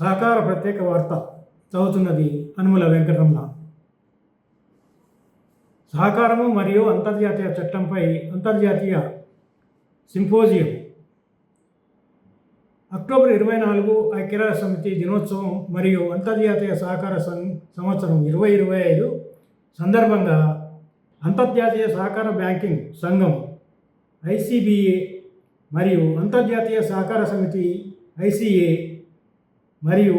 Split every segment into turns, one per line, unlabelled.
సహకార ప్రత్యేక వార్త చదువుతున్నది అనుమల వెంకటరమణ. సహకారము మరియు అంతర్జాతీయ చట్టంపై అంతర్జాతీయ సింపోజియం. అక్టోబర్ ఇరవై నాలుగు ఐక్యరాజ్య సమితి దినోత్సవం మరియు అంతర్జాతీయ సహకార సం సంవత్సరం ఇరవై ఇరవై ఐదు సందర్భంగా అంతర్జాతీయ సహకార బ్యాంకింగ్ సంఘం ఐసిబిఏ మరియు అంతర్జాతీయ సహకార సమితి ఐసిఏ మరియు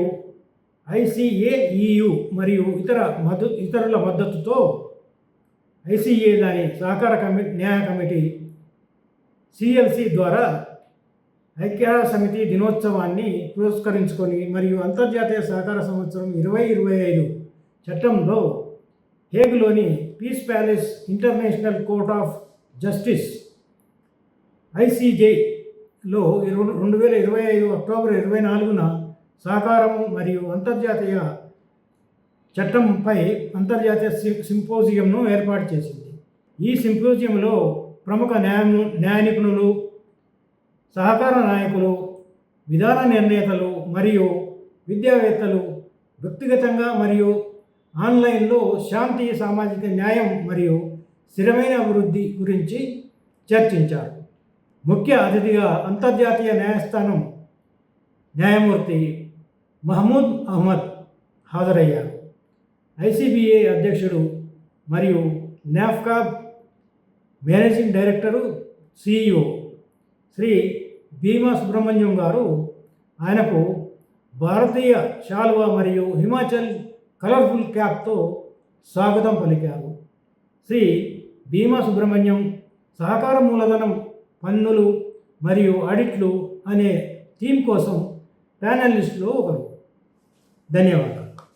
ఐసిఏఈయు మరియు ఇతర మద్దు ఇతరుల మద్దతుతో ఐసిఏ దాని సహకార కమి న్యాయ కమిటీ సిఎల్సి ద్వారా ఐక్యరాజ్య సమితి దినోత్సవాన్ని పురస్కరించుకొని మరియు అంతర్జాతీయ సహకార సంవత్సరం ఇరవై ఇరవై ఐదు చట్టంలో హేగ్లోని peace palace international court of justice ఐసీజేలో రెండు వేల ఇరవై ఐదు అక్టోబర్ ఇరవై నాలుగున సహకారము మరియు అంతర్జాతీయ చట్టంపై అంతర్జాతీయ సింపోజియంను ఏర్పాటు చేసింది. ఈ సింపోజియంలో ప్రముఖ న్యాయ న్యాయ నిపుణులు సహకార నాయకులు విధాన నిర్ణేతలు మరియు విద్యావేత్తలు వ్యక్తిగతంగా మరియు ఆన్లైన్లో శాంతి సామాజిక న్యాయం మరియు స్థిరమైన అభివృద్ధి గురించి చర్చించారు. ముఖ్య అతిథిగా అంతర్జాతీయ న్యాయస్థానం న్యాయమూర్తి మహమూద్ అహ్మద్ హాజరయ్యారు. ఐసీబీఏ అధ్యక్షుడు మరియు NAFCUB managing director CEO Shri Bhima Subrahmanyam గారు ఆయనకు భారతీయ శాలువా మరియు హిమాచల్ కలర్ఫుల్ క్యాప్తో స్వాగతం పలికారు. శ్రీ భీమా సుబ్రహ్మణ్యం సహకార మూలధనం పన్నులు మరియు ఆడిట్లు అనే థీమ్ కోసం ప్యానలిస్టులో ఒకరు. ಧನ್ಯವಾದ